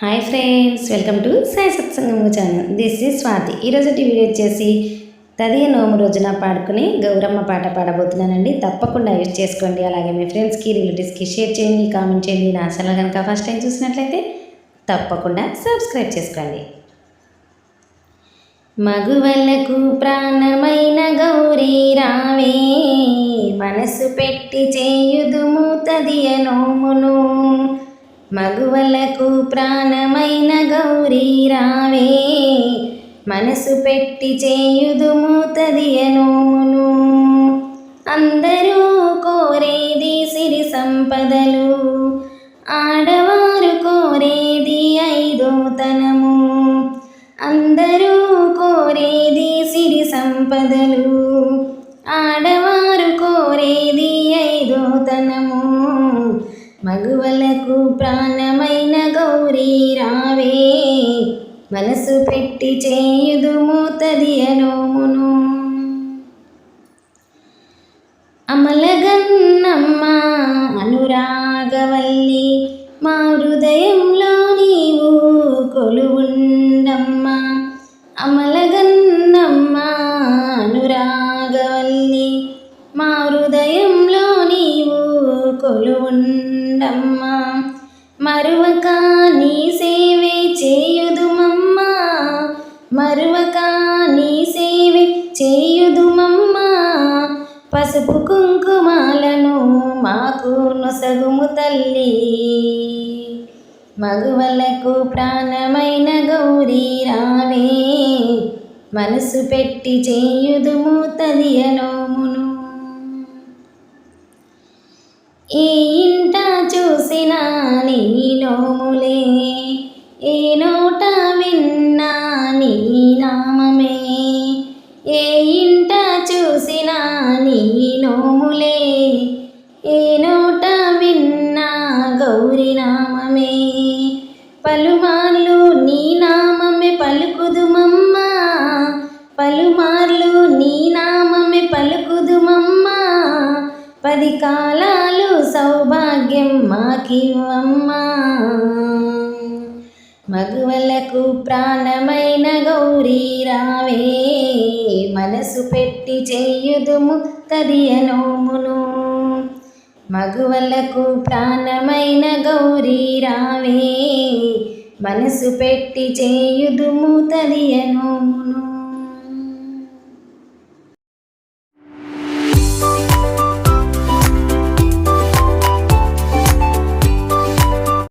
Hi friends welcome to Sai సత్సంగం channel. This is Swathi. ఈరోజు video వచ్చేసి తదియ నోము రోజున పాడుకుని గౌరమ్మ పాట పాడబోతున్నానండి. తప్పకుండా యూజ్ చేసుకోండి. అలాగే మీ ఫ్రెండ్స్కి రిలేటివ్స్కి షేర్ చేయండి కామెంట్ చేయండి. నా ఛానల్ కనుక ఫస్ట్ టైం చూసినట్లయితే తప్పకుండా సబ్స్క్రైబ్ చేసుకోండి. మగువలకు ప్రాణమైన గౌరీ రావే మనసు పెట్టి చేయుదుము తదియ నోమును. మగువలకు ప్రాణమైన గౌరీ రావే. మనసు పెట్టి చేయుదుము తదియనోమును అందరూ కోరేది సిరి సంపదలు. ఆడవారు కోరేది ఐదోతనము. అందరూ కోరేది సిరి సంపదలు. ఆడవారు కోరేది ఐదోతనము. మగువలకు ప్రాణమైన గౌరీ రావే. మనసు పెట్టి చేయుదుము తదియనోమును అమలగన్నమ్మ అనురాగవల్లి మా హృదయంలో నీవు కొలువుండమ్మ. అమలగన్నమ్మ అనురాగవల్లి మా హృదయంలో కొలువుండమ్మ. మరువక నీ సేవే చేయుదుమమ్మ. మరువక నీ సేవే చేయుదుమమ్మా. పసుపు కుంకుమాలను మాకు నొసగుము తల్లి. మగువలకు ప్రాణమైన గౌరీ రావే. మనసు పెట్టి చేయుదుము తదియను ఏ ఇంట చూసినా నీ నోములే ఏ నోట విన్నా నీ నామమే. ఏ ఇంట చూసినా నీ నోములే ఏ నోట విన్నా గౌరీ నామమే. పలుమార్లు నీ నామమే పలుకుదుమమ్మా పలుమా పది కాలాలు సౌభాగ్యం మాకివ్వమ్మా. మగువలకు ప్రాణమైన గౌరీ రావే. మనసు పెట్టి చేయుదుము తదియనోమును మగువలకు ప్రాణమైన గౌరీ రావే. మనసు పెట్టి చేయుదుము తదియనోమును